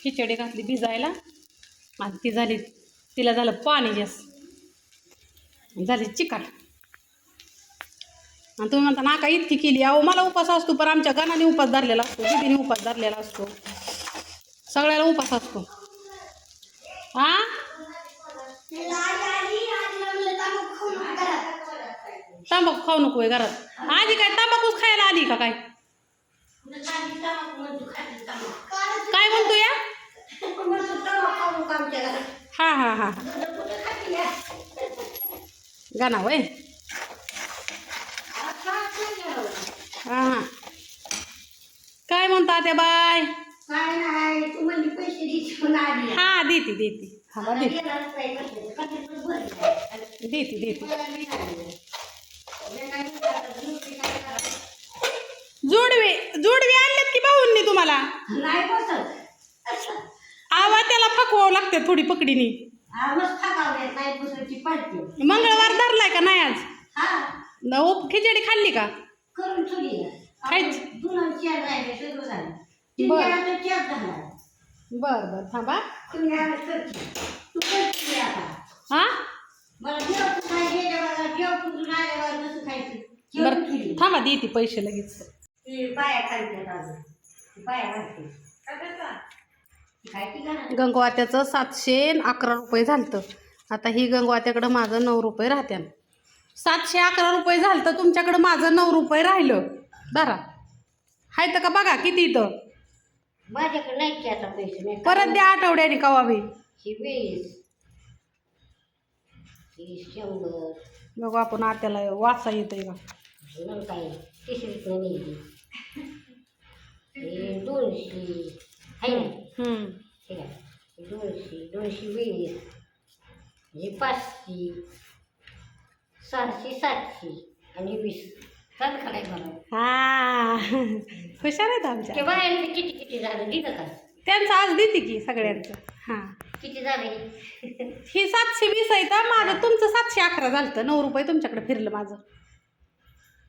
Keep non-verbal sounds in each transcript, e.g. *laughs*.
खिचडी घातली भिजायला. आणि ती झाली तिला झालं पाणी जास्त झाली चिकट. आणि तुम्ही म्हणता नाका इतकी केली. अहो मला उपास असतो पण आमच्या गणाने उपास धरलेला असतो दिदीने उपास धरलेला असतो. सगळ्याला उपास असतो. हा तांबाखू खाऊ नको घरात. आधी काय तंबाखूच खायला आली का काय? काय म्हणतो या? हा हा हा. गाणा होय हा हा. काय म्हणता त्या बाय? काय नाही तू म्हणजे पैसे आधी. हा देते देते. हा बा देते. देते देते? जुडवे जुडवे आणलेत की भाऊंनी तुम्हाला? नाही. आवा त्याला फकवावं लागते थोडी पकडीनी. मंगळवार धरलाय का नाही आज? हा, न उप खिचडी खाल्ली का? बरं. बर बर थांबा. हा? बर. थांबा देते पैसे लगेच. बाया खायच्यात गंगवात्याचं सातशे अकरा रुपये झालतं. आता ही गंगवात्याकडं माझं नऊ रुपये राहत्यान सातशे अकरा रुपये झालतं तुमच्याकडं माझं नऊ रुपये राहिलं. धरा हाय तर का बघा किती इथं? माझ्याकडे नाही की आता पैसे नाही परत द्या आठवड्याने कवा बी. ही वीस. ही शंभर. बघू आपण आत्याला वाचा येतंय का? मग काय दोनशे. आहे ना? हम्म. ठीक आहे हे? दोनशे दोनशे वीस हे पाचशे सहाशे सातशे आणि वीस. चाल नाही मला हा. हुशार आहेत आमच्या. ते बायांचं किती किती झालं दिलं का? त्यांचं आज देते की सगळ्यांचं. हां. किती झाले ही सातशे वीस आहे तर माझं तुमचं सातशे अकरा झालं नऊ रुपये तुमच्याकडे फिरलं माझं.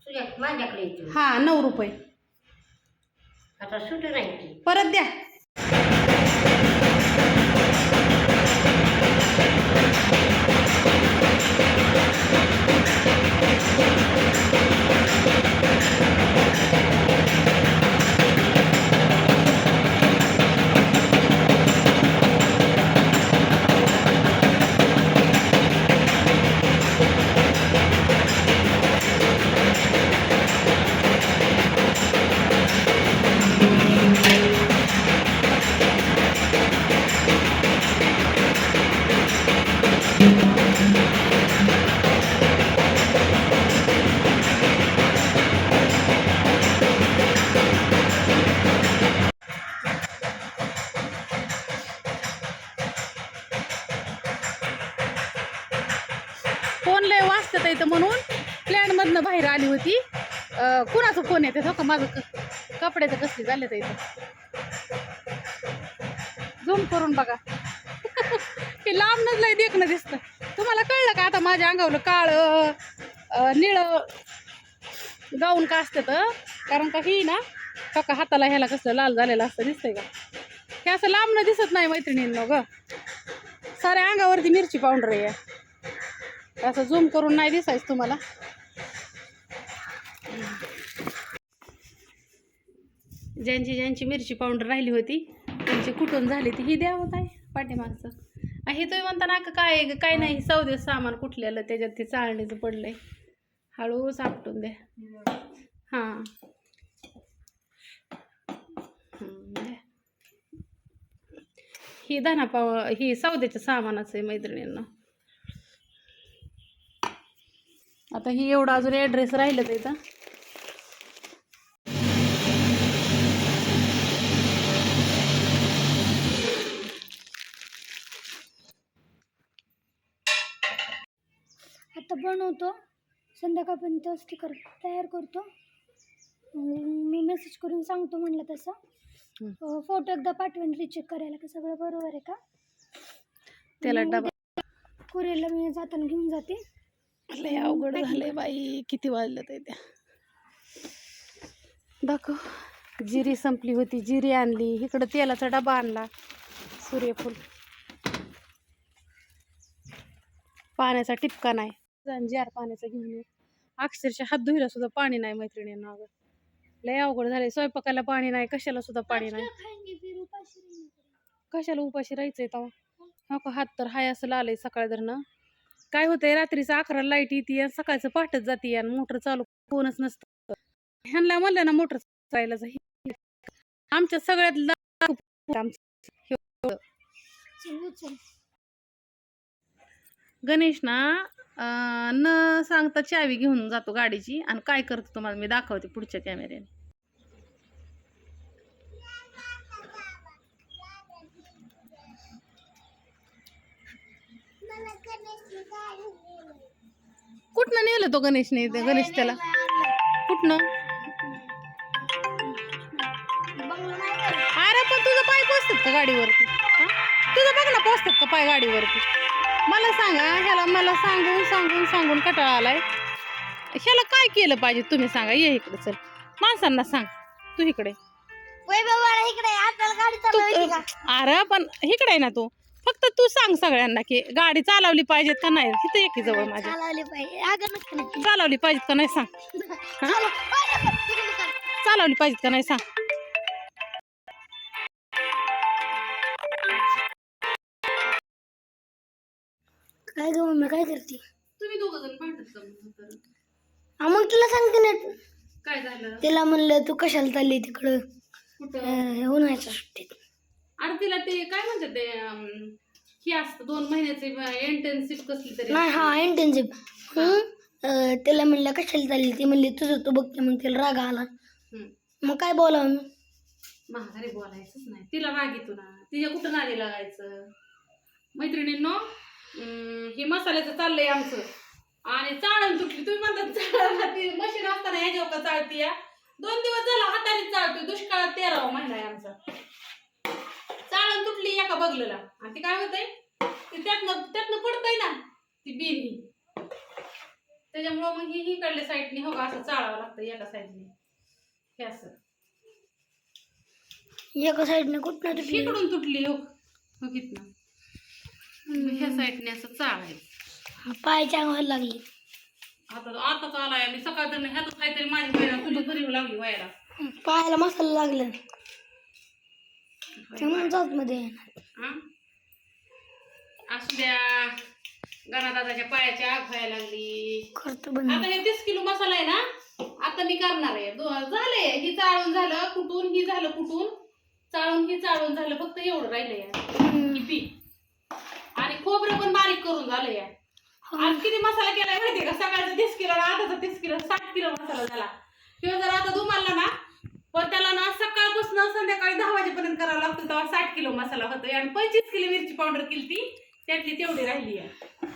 तुझ्या माझ्याकडे येतो. हा नऊ रुपये. आता सुट नाही परत द्या. बाहेर आली होती. अं, कुणाचं फोन येते हो का? माझं कपड्याचं कसली झाले तर इथं? झूम करून बघा. *laughs* हे लांबनच लय देखणं दिसतं. तुम्हाला कळलं का आता माझ्या अंगावलं काळं निळं गाऊन का असतं तर? कारण का ही ना का हाताला ह्याला कसलं लाल झालेलं असतं दिसतंय का? हे असं लांबनं दिसत नाही मैत्रिणींना ग. साऱ्या अंगावरती मिरची पावडर आहे. असं झूम करून नाही दिसायचं तुम्हाला. ज्यांची ज्यांची मिरची पावडर राहिली होती त्यांची कुठून झाली ती ही द्यावं काय पाठीमागचं? हे तुम्ही म्हणता ना का काय आहे काय नाही सौदे सामान कुठलेलं त्याच्यात ते चाळणीचं पडलंय. हळूच आपटून द्या. हां. हं, द्या. ही धना पाव ही सौद्याचं सामानाचं आहे मैत्रिणींना. आता ही एवढा अजून ॲड्रेस राहिलं तर संध्याकाळपर्यंत स्टिकर तयार करतो. मी मेसेज करून सांगतो म्हणलं तसं. फोटो एकदा पाठवेन रिचेक करायला का सगळं बरोबर आहे का? त्याला डबा कुरिअरला मी जाताना घेऊन जाते. लय अवघड झालंय बाई किती वाजलं ते त्या. दाखव. जिरी संपली होती जिरी आणली. इकडं तेलाचा डबा आणला सूर्यफूल. पाण्याचा टिपका नाही. जार पाण्याचा घेऊन ये अक्षरशः हात धुयला सुद्धा पाणी नाही मैत्रिणींना अगं. लय अवघड झाले स्वयंपाकाला पाणी नाही कशाला सुद्धा पाणी नाही. कशाला उपाशी राहायचंय तेव्हा हो का? हात तर हाय असं लालय सकाळ धरणं. काय होतंय? रात्रीचं अकरा लाइट येते सकाळचं पहाटच जाते आणि मोटर चालू कोणच नसतं. ह्यांना म्हणलं ना मोटर चालायला. आमच्या सगळ्यात गणेश ना न सांगता चावी घेऊन जातो गाडीची आणि काय करतो तुम्हाला मी दाखवते पुढच्या कॅमेऱ्याने. कुठनं नेलं तो गणेशने गणेश त्याला? कुठनं? अरे पण तुझं पाय पोचतात का गाडीवरती? तुझं बघ ना पोचतात का पाय गाडीवरती? मला सांगा ह्याला मला सांगून सांगून सांगून कटाळा आलाय. ह्याला काय केलं पाहिजे तुम्ही सांगा ये इकडे चल. माणसांना सांग तू इकडे. अरे पण इकडे आहे ना तू. फक्त तू सांग सगळ्यांना की गाडी चालवली पाहिजेत का नाही? इथं ये की जवळ माझ्या. चालवली पाहिजेत का नाही सांग? *laughs* चालवली पाहिजेत का नाही सांग. तुम्ही दोघ जण भांडत का मग तर? हा, मग तुला सांगते ना काय झालं? तिला म्हणलं तू कशाला चालली तिकडं? कुठं? अं, उन्हाळ्याच्या सुट्टीत. अरे तिला ते काय म्हणतात ते हे असतं दोन महिन्याचे इंटर्नशिप कसली तरी नाही हा इंटर्नशिप तिला म्हणलं कशाला चालली? ती म्हणली तुझं तू बघते. मग तिला राग आला. हम्म. मग काय बोलावं मी? महागारी बोलायचंच नाही. तिला राग येतो ना. तिच्या कुठं नादी लागायचं? मैत्रिणींनो हे मसाल्याचं चाललंय आमचं. आणि चाळण तुटली. तुम्ही म्हणतात चाळायला ती मशीन असताना ह्याच्या का चाळती या दोन दिवस झाला हाताने चालतोय दुष्काळात तेरावा महिना आहे आमचा. चाळण तुटली एका बगलेला. आणि ती काय होतंय? ती त्यातनं त्यातनं पडतंय ना ती बीन ही. त्याच्यामुळं मग ही हिकडल्या साईडने हो का असं चाळावं लागतं एका साईडने हे असं. एका साईडने कुठं तुटली? इकडून तुटली हो. हो कितना ह्या साईडने असं चाळायचं पायाच्या अंगावर लागली. आता आता चालाय आणि सकाळ तर ह्यातच काहीतरी माझी महिना तुझी घरी लागली व्हायला पायाला मसाला लागला म्हणून जात मध्ये? असू द्या. गणादादाच्या पायाची आग व्हायला लागली. आता हे तीस किलो मसाला आहे ना? आता मी करणार आहे. झालंय. ही चाळून झालं कुठून ही झालं कुठून? चाळून ही चाळून झालं. फक्त एवढं राहिलंय. हम्म. खोबरं पण बारीक करून झालं या आज किती मसाला केलाय माहितीये का? सकाळचा तीस किलो आताचा तीस किलो. साठ किलो मसाला झाला. किंवा जर आता दुमारला ना पण त्याला ना सकाळपासून संध्याकाळी दहा वाजेपर्यंत करावं लागतं तेव्हा साठ किलो मसाला होतोय. आणि पंचवीस किलो मिरची पावडर केली ती त्यातली तेवढी राहिली आहे.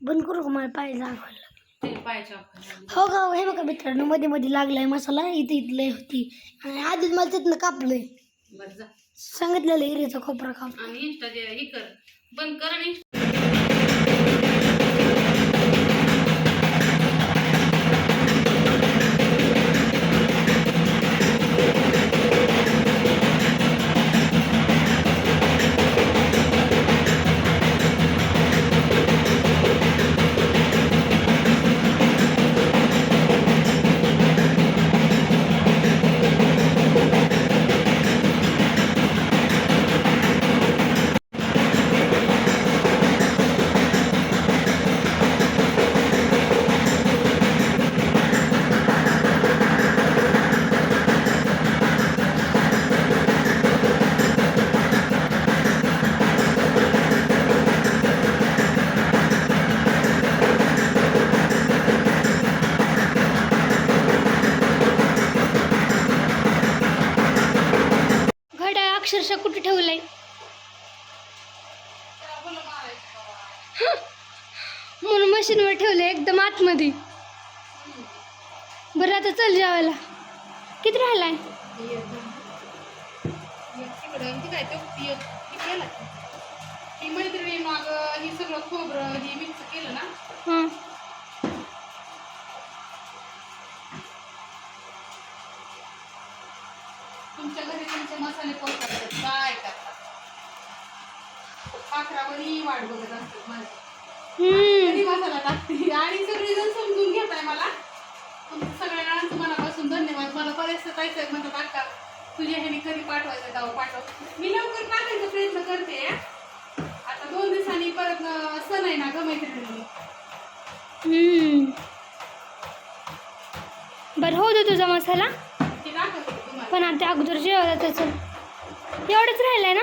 बंद करू का मला पाय पायाच्या आकाराला. हो का हे बघा मित्रांनो मध्ये मध्ये लागलाय मसाला. इथे इथलं होती. आणि आधीच मला तिथनं कापलंय. बरं जा. सांगितलेलं इरेचा खोपरा काप आणि इंस्टा जे हे कर. बंद कर आणि अक्षरशः कुठे ठेवलंय? म्हणून मशीनवर ठेवलंय एकदम आतमध्ये. बरं आता चल जेवायला. किती राहिलाय? एक तिकडं आणि ती काय ते एक हे. केलं की. ही मैत्रिणी मग ही सगळं खोबरं हे मिक्स केलं ना हां तुमच्या घरी तुमचे मसाले पोचतात काय करतात पाखरावरी वाट बघत असतात माझी मसाला टाकते आणि सगळेजण समजून घेताय मला. तुमचं सगळ्यांचं मनापासून धन्यवाद. मला बरेचसे ताई साहेब म्हणतात अक्का तुझ्या ह्याने कधी पाठवायचं गाव पाठव मी लवकर टाकायचा प्रयत्न करते आता दोन दिवसांनी परत सण आहे ना ग मैत्रिणी. बरं होऊ दे तुझा मसाला. पण आता अगोदर जेवायला त्याचं एवढंच राहिलंय ना?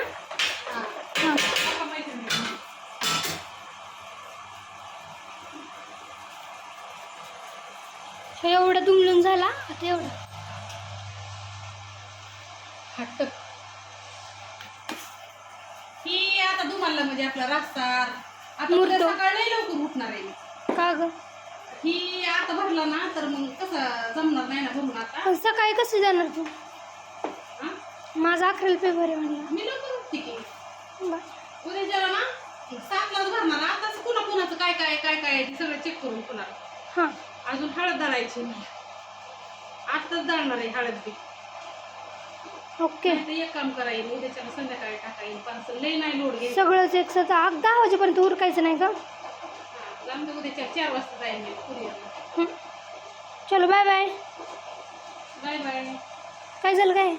हे एवढं दुमलून झाला आता एवढं. हट्ट. ही आता तुम्हाला म्हणजे आपला रस्ता आता उद्या मुरतो. सकाळ लवकर उठणार आहे. का ग? ही आता भरला ना तर मग कसं जमणार नाही ना भरून आता? पण सकाळी कसं जाणार तू? हा? माझा अकराला पेपर आहे म्हणलं. मी लवकर उठते की. बरं. उद्या जरा ना सातलाच भरणार. आताच पुन्हा पुन्हाचं काय काय काय काय आहे ते सगळं चेक करून पुन्हा हां. अजून हळद दळायची आताच दळणार आहे हळद बी. ओके. एक काम करा येईल उद्याच्याला संध्याकाळी टाका येईल पार्सल लई नाही लोड घ्यायचं. सगळंच एक साथ आग दहा वाजेपर्यंत उरकायचं नाही का? जाऊन दे उद्याच्या चार वाजता जाईल. चलो बाय बाय बाय बाय काय झालं काय?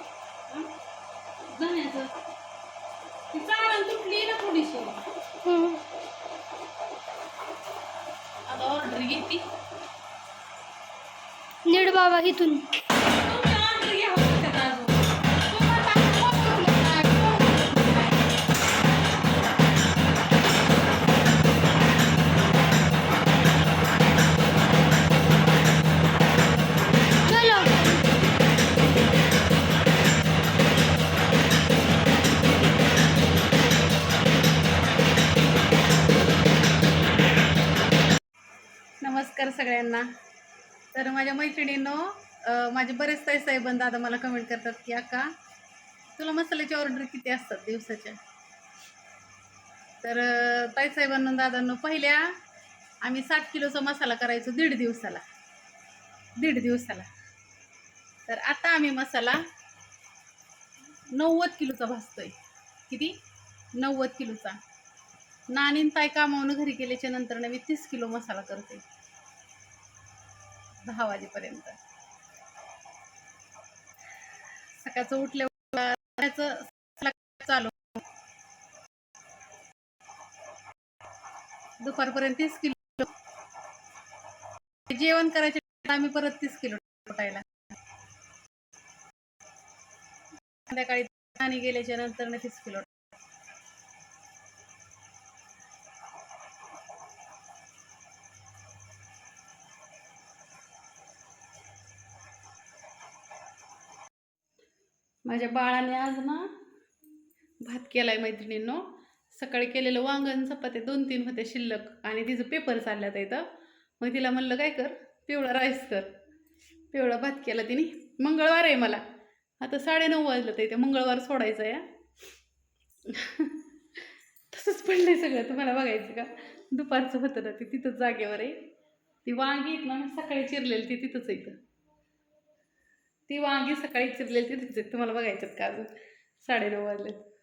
जाण्याचं. ती चाळण तुटली ना थोडीशी. आता ऑर्डर घेतली नीट बाबा इथून तुमची ऑर्डर घ्या हो त्याच्यात अजून तुम्हाला फोन करून बाबा इथून नमस्कार सगळ्यांना. तर माझ्या मैत्रिणींनो माझे बरेच ताई साहेबंद दादा मला कमेंट करतात की अक्का तुला मसाल्याची ऑर्डर किती असतात दिवसाच्या? तर ताई साहेबांना दादांनो पहिल्या आम्ही साठ किलोचा मसाला करायचो दीड दिवसाला. दीड दिवसाला. तर आता आम्ही मसाला नव्वद किलोचा भाजतोय. किती? नव्वद किलोचा. नानीन ताई कामावून घरी गेल्याच्यानंतर मी तीस किलो मसाला करते दहा वाजेपर्यंत. सकाळचं उठल्या चालू. दुपारपर्यंत तीस किलो. जेवण करायचे आम्ही परत तीस किलो टाकायला. संध्याकाळी पाणी गेल्याच्यानंतर तीस किलो माझ्या बाळाने आज ना भात केलाय मैत्रिणींनो. सकाळी केलेलं वांगण चपात्या दोन तीन होत्या शिल्लक आणि तिचं पेपर चालल्यात इथं. मग तिला म्हणलं काय कर? पिवळा राईस कर. पिवळा भात केला तिने. मंगळवार आहे मला. आता साडेनऊ वाजलं तर इथे. मंगळवार सोडायचं आहे *laughs* तसंच तसंच आहे सगळं. तुम्हाला बघायचं का? दुपारचं होतं ना ते तिथंच जागेवर आहे. ती वांगी आहेत ना सकाळी चिरलेली ती तिथंच आहे इथं. ती वांगी सकाळी चिरलेली ती तुम्हाला बघायच्यात का अजून? साडेनऊ वाजलेत.